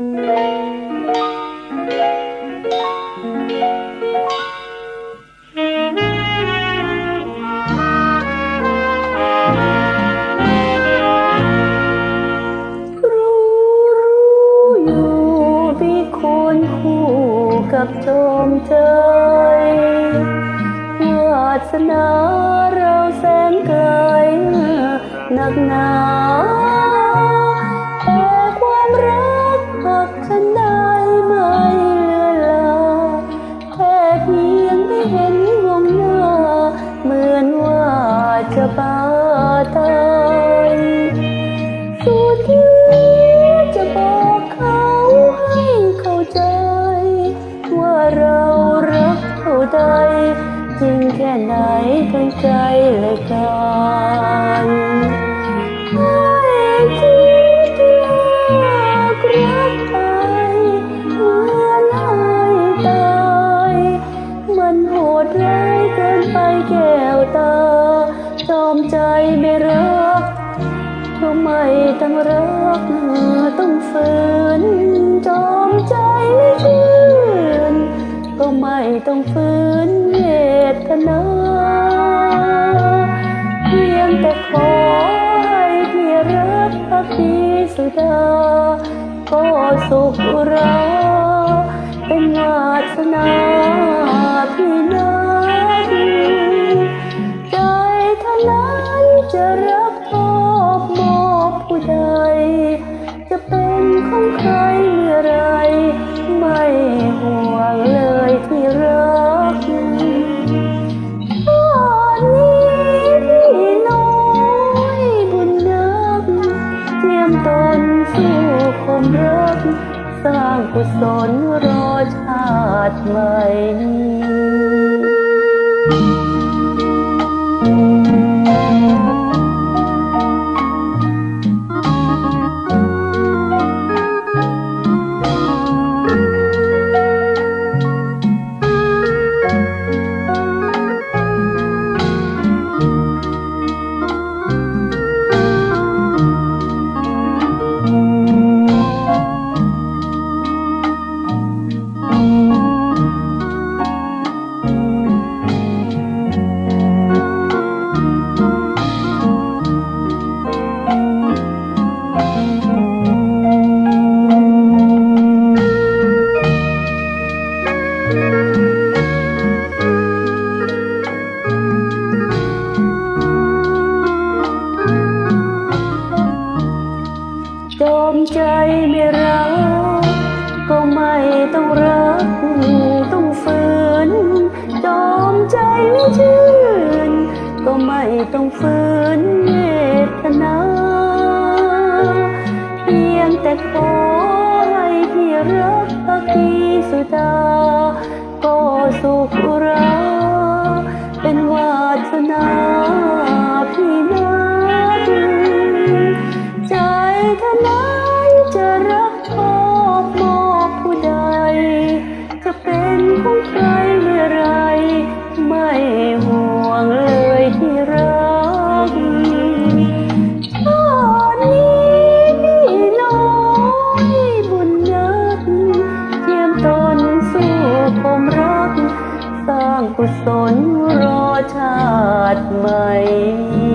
รู้อยู่มีคนคู่กับจอมใจวาสนาเราแสนไกลนักหนา จะปาตายสุดที่จะบอกเขาให้เข้าใจ ว่าเรารักเท่าใดจริงแค่ไหนทั้งใจและกาย ไม่ต้องรักต้องฝืนจอมใจไม่ชื่นก็ไม่ต้องฝืนเวทนาเพียงแต่ขอให้ที่รักพักดีสุดา ก็สุขราเป็นวาสนาพี่ ใครเมื่อไรไม่ห่วงเลยที่รักตอนนี้พี่น้อยบุญนักเตรียมตนสู้ความรัก สร้างกุศลรอชาติใหม่ จอมใจไม่รัก ก็ไม่ต้องรัก ต้องฝืน จอมใจไม่ชื่น ก็ไม่ต้องฝืนเวทนา เพียงแต่ขอให้ที่รักพักดีสุดา ก็สุขอุราเป็นวาสนาพี่นักใจทนานั้นจะรักมอบมอบผู้ใด จะเป็นของใครเมื่อไรไม่ห่วง mây